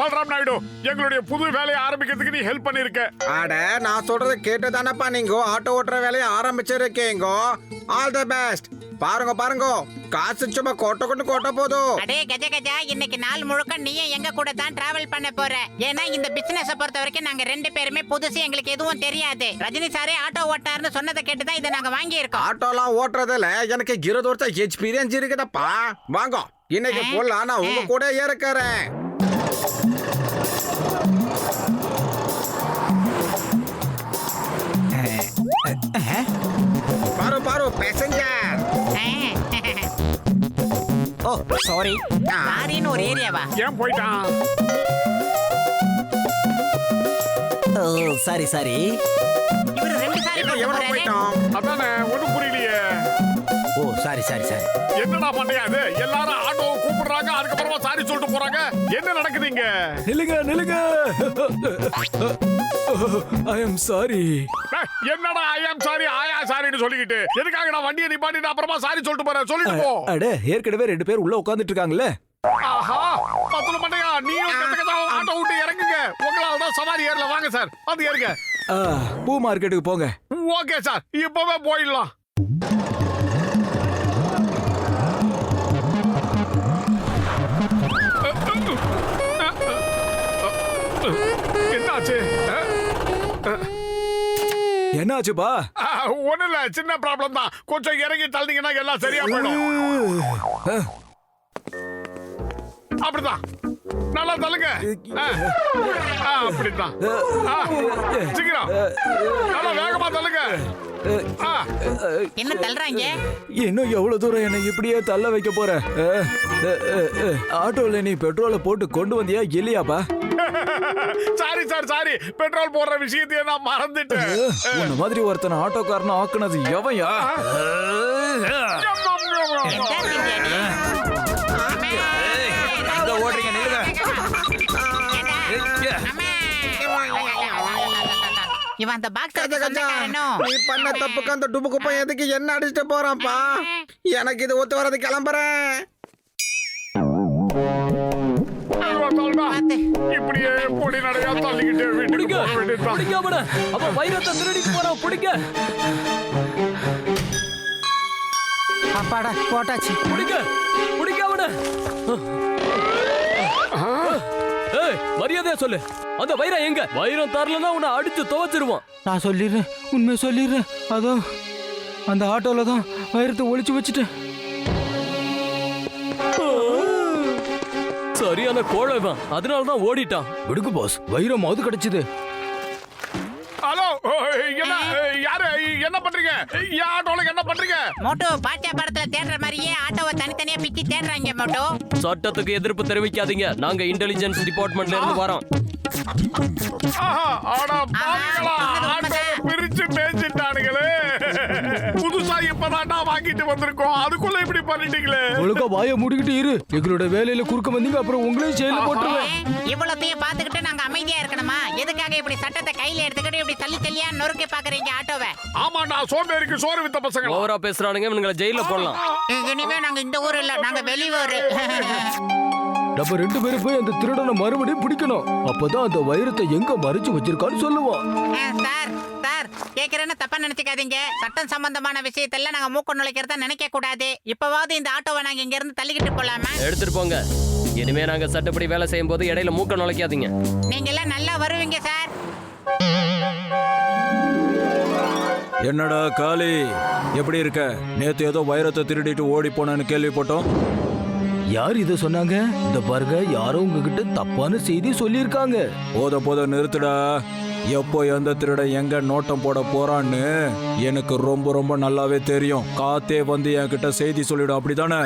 பல்ராம் நாயுடு எங்களுடைய புது வேலையை ஆரம்பிக்கிறதுக்கு நீ ஹெல்ப் பண்ணிருக்க. அட நான் சொல்றதை கேட்டு தானப்பா நீங்க? ஆட்டோ ஓட்டுற வேலையை ஆரம்பிச்சிருக்கீங்க. ஆல் த பெஸ்ட் பாருங்க பாருங்க. காசு சும்மா கொட்ட கொண்டு கொட்ட போதும் அடே கஜ கஜா. இன்னைக்கு நாள் முழுக்க நீயும் எங்க கூட தான் டிராவல் பண்ண போற? ஏன்னா இந்த பிசினஸ் பொறுத்த வரைக்கும் நாங்க ரெண்டு பேருமே புதுசு எங்களுக்கு எதுவும் தெரியாது. ரஜினி சாரே ஆட்டோ ஓட்டாருன்னு சொன்னதை கேட்டு தான் இதை நாங்க வாங்கி இருக்கோம் ஆட்டோலாம் ஓட்டுறதுல எனக்கு இருபது வருஷம் எக்ஸ்பீரியன்ஸ் இருக்குதப்பா. வாங்க இன்னைக்கு போலாம் நான் உங்க கூட இருக்கிறேன். சாரி சாரின்னு ஒரு ஏரியாவா ஏன் போயிட்டான்? Oh sorry sorry. இவரு ரெண்டு சாரி என்ன எவன அதானே ஒண்ணும் புரியலையே. Oh sorry sorry sorry. என்னடா பண்றியா அது எல்லாரும் ஆட்டோவை கூப்பிடுறாங்க அதுக்கப்புறமா சாரி சொல்லிட்டு போறாங்க. என்ன நடக்குது இங்க? நில்லுங்க நில்லுங்க. ஐ சாரி என்னடா ஐ ஆம் சாரி ஆயா சாரின்னு சொல்லிக்கிட்டு. எதுக்காக நான் வண்டியை நிப்பாட்டிட்டு அப்புறமா சாரி சொல்லிட்டு போறேன்? சொல்லிட்டு போ. அட ஏற்கனவே ரெண்டு பேர் உள்ள உட்கார்ந்துட்டு இருக்காங்கல்ல ஆஹா பத்துல மண்டையா நீயும் கத்த கத்த ஆட்டோ விட்டு இறங்குங்க. உங்களால தான் சவாரி ஏறல. வாங்க சார். வந்து ஏறுங்க. பூ மார்க்கெட்டுக்கு போங்க. Okay sir. இப்பவே போயிடலாம். என்னாச்சுப்பா? ஒண்ணு இல்ல சின்ன ப்ராப்ளம் தான். கொஞ்சம் இறங்கி தள்ளிங்கன்னா எல்லாம் சரியா போயிடும். அப்படிதான் நல்லா தள்ளுங்க. ஆ. ஆ, அப்படிதான் சீக்கிரம். நல்லா வேகமா தள்ளுங்க. ஆ, என்ன தள்ளுறாங்க? இன்னும் எவ்வளவு தூரம் என்னை இப்படியே தள்ள வைக்க போற. ஆட்டோல நீ பெட்ரோலை போட்டு கொண்டு வந்தியா இல்லையாப்பா? சாரி சார் சாரி பெட்ரோல் போடுற விஷயத்தையே நான் மறந்துட்டேன் உன்ன மாதிரி ஒருத்தனை ஆட்டோக்காரனை ஆக்குனது. எங்க ஓடுறீங்க நில்லுங்க ஏண்டா? அம்மா. இவன் அந்த பாக்ஸ் நீ பண்ண தப்புக்கு அந்த டுபு குப்பை எதுக்கு என்ன அடிச்சுட்டு போறான்ப்பா எனக்கு இது ஒத்து வரது கிளம்புறேன் பாத்து. இப்படியே பொடி நடையா தள்ளிக்கிட்டு வீட்டுக்கு போக வேண்டியதுதான். பிடிக்காமட அவன். வைரத்தை திருடிட்டு போறான் பிடிக்க அப்பாடா போட்டாச்சு. பிடிக்க பிடிக்காமட ஏய் மரியாதையா சொல்லு. அந்த வைரம் எங்க? வைரம் தரலன்னா உன்னை அடிச்சு துவைச்சிருவான். நான் சொல்லிடுறேன் உண்மை சொல்லிடுறேன். அதோ அந்த ஆட்டோல தான் வைரத்தை ஒளிச்சு வச்சுட்டேன். சரியான கோழை இவன். அதனால தான் ஓடிட்டான். விடுக்கு பாஸ் வைரம் அது கிடைச்சது. ஹலோ என்ன யாரு என்ன பண்றீங்க? என் ஆட்டோல என்ன பண்றீங்க? மோட்டோ பாட்சா படத்துல தேடுற மாதிரியே ஆட்டோவை தனித்தனியா பிச்சு தேடுறாங்க மோட்டோ. சட்டத்துக்கு எதிர்ப்பு தெரிவிக்காதீங்க. நாங்க இன்டெலிஜென்ஸ் டிபார்ட்மெண்ட்ல இருந்து வரோம். ஆஹா, ஆடா பாவிகளா, இப்பதான்டா வாங்கிட்டு வந்திருக்கோம். அதுக்குள்ள இப்படி பண்ணிட்டீங்களே? ஒழுங்கா வாயை மூடிக்கிட்டு இரு. எங்களோட வேலையில குறுக்க வந்தீங்க அப்புறம் உங்களையும் செயல போட்டுருவேன். இவ்வளத்தையும் பாத்துக்கிட்டு நாங்க அமைதியா இருக்கணுமா? எதுக்காக இப்படி சட்டத்தை கையில எடுத்துக்கிட்டு இப்படி தள்ளி தள்ளியா நொறுக்கி பாக்குறீங்க ஆட்டோவை? ஆமாண்டா சோம்பேறிக்கு சோறு வித்த பசங்க ஓவரா பேசுறானுங்க இவனுங்களை ஜெயில போடலாம். இனிமே நாங்க இந்த ஊர் இல்ல நாங்க வெளியூர். நம்ம ரெண்டு பேரும் போய் அந்த திருடனை மறுபடியும் பிடிக்கணும். அப்பதான் அந்த வைரத்தை எங்க மறைச்சு வச்சிருக்கான்னு சொல்லுவான். சார் சார் கேக்குறேன்னு தப்பா நினைச்சுக்காதீங்க. சட்டம் சம்பந்தமான விஷயத்தெல்லாம் நாங்க மூக்க நுழைக்கிறதா நினைக்க கூடாது. இப்பவாவது இந்த ஆட்டோவை நாங்க இங்க இருந்து தள்ளிக்கிட்டு போலாமா? எடுத்துட்டு போங்க. இனிமே நாங்க சட்டப்படி வேலை செய்யும் போது இடையில மூக்க நுழைக்காதீங்க. நீங்க எல்லாம் நல்லா வருவீங்க சார். என்னடா காளி? எப்படி இருக்க? நேத்து ஏதோ வைரத்தை திருடிட்டு ஓடி போனேன்னு கேள்விப்பட்டோம். யார் இதை சொன்னாங்க? இந்த பாருங்க யாரோ உங்ககிட்ட தப்பான செய்தி சொல்லியிருக்காங்க. போத போத நிறுத்துடா. எப்போ எந்த திருட எங்க நோட்டம் போட போறான்னு எனக்கு ரொம்ப ரொம்ப நல்லாவே தெரியும். காத்தே வந்து என்கிட்ட செய்தி சொல்லிடும் அப்படிதானே?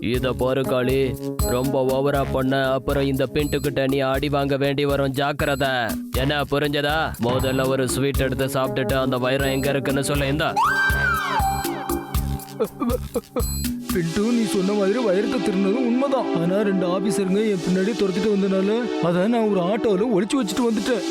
இத பாரு காளி ரொம்ப ஓவரா பண்ண அப்புறம் இந்த பின்ட்டுக்கிட்ட நீ அடி வாங்க வேண்டி வரும் ஜாக்கிரத. என்ன புரிஞ்சதா? முதல்ல ஒரு ஸ்வீட் எடுத்து சாப்பிட்டுட்டு அந்த வைரம் எங்க இருக்குன்னு சொல்ல பின்ட்டு நீ சொன்ன மாதிரி வைரத்தை திருடினதும் உண்மைதான். ஆனா ரெண்டு ஆபீசருங்க என் பின்னாடி துரத்திட்டு வந்தனால அதை நான் ஒரு ஆட்டோல ஒளிச்சு வச்சுட்டு வந்துட்டேன்.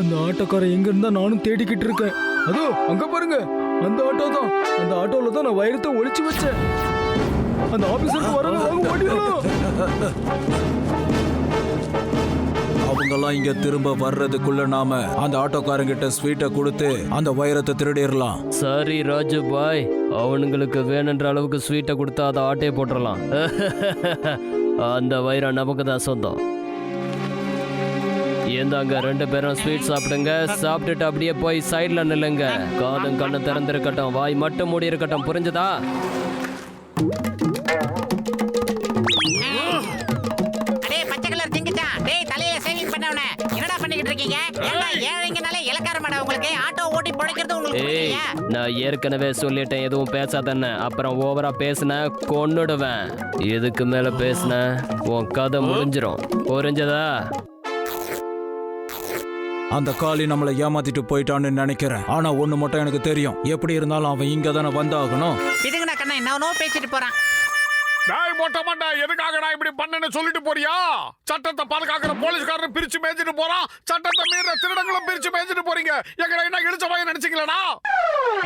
அந்த ஆட்டோக்காரன் எங்க இருந்தா நானும் தேடிக்கிட்டு இருக்கேன். அதோ அங்க பாருங்க. அந்த ஆட்டோ தான். அந்த ஆட்டோல தான் நான் வைரத்தை ஒளிச்சு வச்சேன். அந்த ஆபீசருக்கு வரதுக்காக ஓடிடலாம். அவங்கெல்லாம் இங்க திரும்ப வர்றதுக்குள்ள நாம அந்த ஆட்டோக்காரங்கிட்ட ஸ்வீட்டை கொடுத்து அந்த வைரத்தை திருடிடலாம். சரி ராஜு பாய் அவனுங்களுக்கு வேணுன்ற அளவுக்கு ஸ்வீட்டை கொடுத்தா அதை ஆட்டே போட்டுடலாம் அந்த வைரம் நமக்கு தான் சொந்தம். ஏந்தாங்க ரெண்டு பேரும் ஸ்வீட் சாப்பிடுங்க. சாப்பிட்டுட்டு அப்படியே போய் சைடுல நில்லுங்க. காதும் கண்ணு திறந்திருக்கட்டும். வாய் மட்டும் மூடி இருக்கட்டும். புரிஞ்சுதா? கலர் என்னடா பண்ணிக்கிட்டு இருக்கீங்க? ஏன்டா ஏழைங்கனாலே இலக்காரமாடா உங்களுக்கு. ஏய்? நான் ஏற்கனவே சொல்லிட்டேன் எதுவும் பேசாதன்னு அப்புறம் ஓவரா பேசுன கொன்னுடுவேன். இதுக்கு மேல பேசுன? உன் கதை முடிஞ்சிரும். புரிஞ்சதா? அந்த காளி நம்மளை ஏமாத்திட்டு போயிட்டான்னு நினைக்கிறேன். ஆனா ஒண்ணு மட்டும் எனக்கு தெரியும். எப்படி இருந்தாலும் அவன் இங்க தானே வந்தாகணும். இதுங்கடா கண்ணா என்னவனோ பேசிட்டு போறான். டேய் மொட்டை மண்டை எதுக்காக நான் இப்படி பண்ணேன்னு சொல்லிட்டு போறியா? சட்டத்தை பாதுகாக்கிற போலீஸ்காரன் பிரிச்சு மேய்ச்சிட்டு போறான். சட்டத்தை மீற திருடங்களும் பிரிச்சு மேய்ச்சிட்டு போறீங்க. எங்களை என்ன இடிச்ச பையன் நினைச்சீங்களா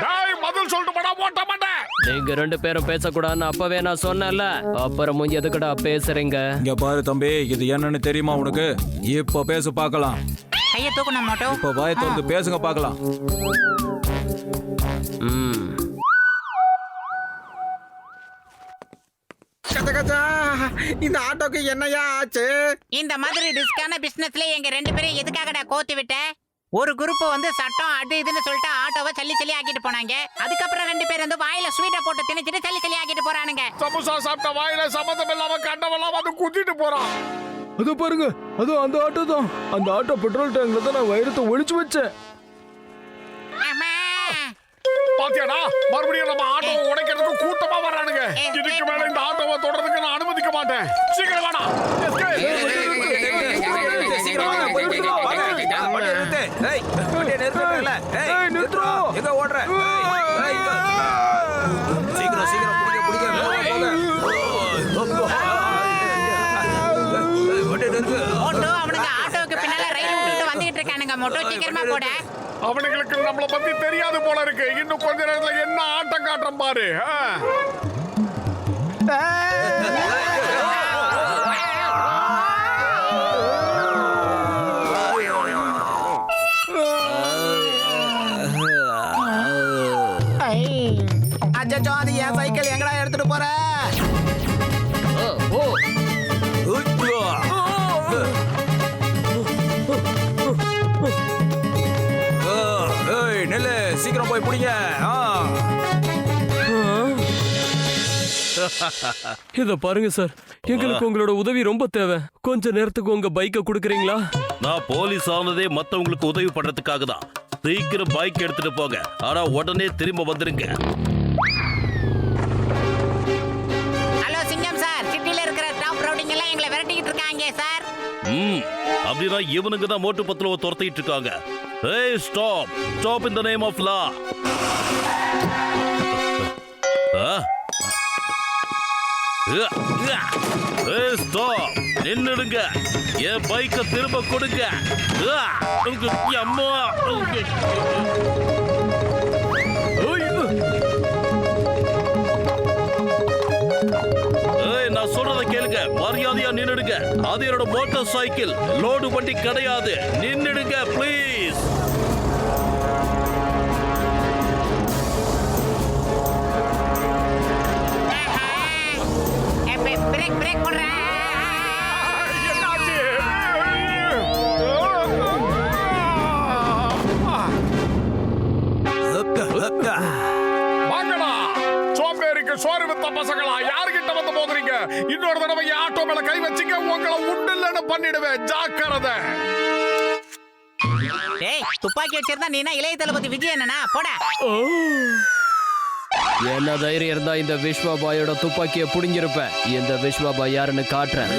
டேய் பதில் சொல்லிட்டு போடா மொட்டை மண்டை நீங்க ரெண்டு பேரும் பேசக்கூடாதுன்னு அப்பவே நான் சொன்னேன்ல. அப்புறமும் எதுக்குடா பேசுறீங்க? இங்க பாரு தம்பி இது என்னன்னு தெரியுமா உனக்கு? இப்ப பேச பார்க்கலாம். கையை தூக்கணும் மோட்டோ. இப்ப வாய திறந்து பேசுங்க பார்க்கலாம். கச்ச இந்த ஆட்டோக்கு என்னையா ஆச்சு? இந்த மாதிரி ரிஸ்கான பிசினஸ்ல எங்க ரெண்டு பேரும் எதுக்காகடா கோத்து விட்ட? ஒரு குரூப் வந்து சட்டம் அது இதுன்னு சொல்லிட்டு ஆட்டோவை சல்லி சல்லி ஆக்கிட்டு போனாங்க. அதுக்கப்புறம் ரெண்டு பேர் வந்து வாயில ஸ்வீட்டை போட்டு திணிச்சிட்டு சல்லி சல்லி ஆக்கிட்டு போறானுங்க. சமோசா சாப்பிட்ட வாயில சம்மந்தம் இல்லாம கண்டவெல்லாம் வந்து குத்திட்டு போறான் அதோ பாருங்க அதோ அந்த ஆட்டோ தான் அந்த ஆட்டோ பெட்ரோல் டேங்க்ல தான் நான் வைரத்தை ஒளிச்சு வச்சேன். பாத்தியாடா மறுபடியும் நம்ம ஆட்டோவை உடைக்கிறதுக்கு கூட்டமா வர்றானுங்க இதுக்கு மேல இந்த ஆட்டோவை தொடர்றதுக்கு நான் அனுமதிக்க மாட்டேன் சீக்கிரம் ஓடுற சீக்கிரம் சீக்கிரம் பிடிக்க அவனுங்க ஆட்டோவுக்கு பின்னால ரயில் விட்டுட்டு வந்துகிட்டு இருக்கானுங்க மோட்டோ சீக்கிரமா போட அவனுங்களுக்கு நம்மள பத்தி தெரியாது போல இருக்கு. இன்னும் கொஞ்ச நேரத்துல என்ன ஆட்டம் காட்டம் பாரு. போய் பிடிங்க இத பாருங்க சார். எங்களுக்கு உங்களோட உதவி ரொம்ப தேவை. கொஞ்ச நேரத்துக்கு உங்க பைக்கை கொடுக்குறீங்களா? நான் போலீஸ் ஆனதே மத்தவங்களுக்கு உதவி பண்றதுக்காக தான். சீக்கிரம் பைக் எடுத்துட்டு போங்க. ஆனா உடனே திரும்ப வந்துருங்க. ஹலோ சிங்கம் சார். சிட்டில இருக்கிற டாப் ரவுடிங் எல்லாம் எங்களை விரட்டிக்கிட்டு இருக்காங்க சார். ம். அப்படின்னா இவனுங்க தான் மோட்டு பத்துல துரத்திட்டு இருக்காங்க. ஏய் stop stop in the name of law ஏய் ஸ்டாப் நின்னுடுங்க. என் பைக்கை திரும்ப கொடுங்க. அம்மா ஏய் நான் சொல்றத கேளுங்க. மரியாதையா நின்னுடுங்க. அது என்னோட மோட்டார் சைக்கிள் லோடு வண்டி கிடையாது. நின்னுடுங்க ப்ளீஸ் சோம்பேறிக்கு சோறு வித்த பசங்களா? யாருகிட்ட வந்து மோதுறீங்க? இன்னொரு தடவை ஆட்டோ மேல கை வச்சுங்க உங்களை உண்டில்லன்னு பண்ணிடுவேன். ஜாக்கிரதை. டேய் துப்பாக்கி வச்சிருந்தா நீனா இளைய தளபதி விஜய் என்னன்னா போடா. என்ன தைரியம் இருந்தா இந்த விஸ்வா பாயோட துப்பாக்கியை புடிங்கிருப்பேன் இந்த விஸ்வா பாய் யாருன்னு காட்டுறேன்.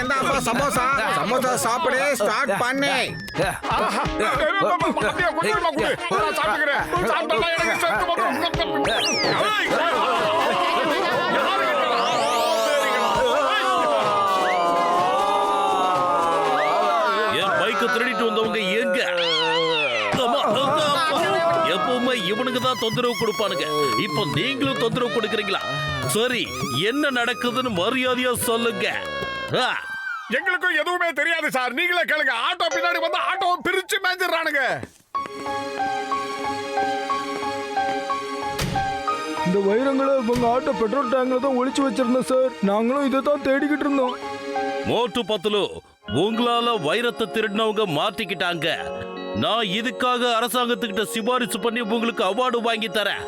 என்னப்பா சமோசா சமோசா சாப்பிடு ஸ்டார்ட் பண்ணு சாப்பிட்டுக்கிறேன். தான் தொந்தரவு கொடுப்பானுங்க. இப்போ நீங்களும் தொந்தரவு கொடுக்குறீங்களா? சரி என்ன நடக்குதுன்னு மரியாதையா சொல்லுங்க. எங்களுக்கும் எதுவுமே தெரியாது சார். நீங்களே கேளுங்க. ஆட்டோ பின்னாடி வந்து ஆட்டோவை பிரிச்சு மேஞ்சிடறானுங்க. இந்த வைரங்களை உங்க ஆட்டோ பெட்ரோல் டேங்க்ல தான் ஒளிச்சு வச்சிருந்தோம் சார். நாங்களும் இதை தான் தேடிக்கிட்டு இருந்தோம். மோட்டு பத்துலு உங்களால வைரத்தை திருடினவங்க மாட்டிக்கிட்டாங்க நான் இதுக்காக அரசாங்கத்துக்கிட்ட சிபாரிசு பண்ணி உங்களுக்கு அவார்டு வாங்கி தரேன்.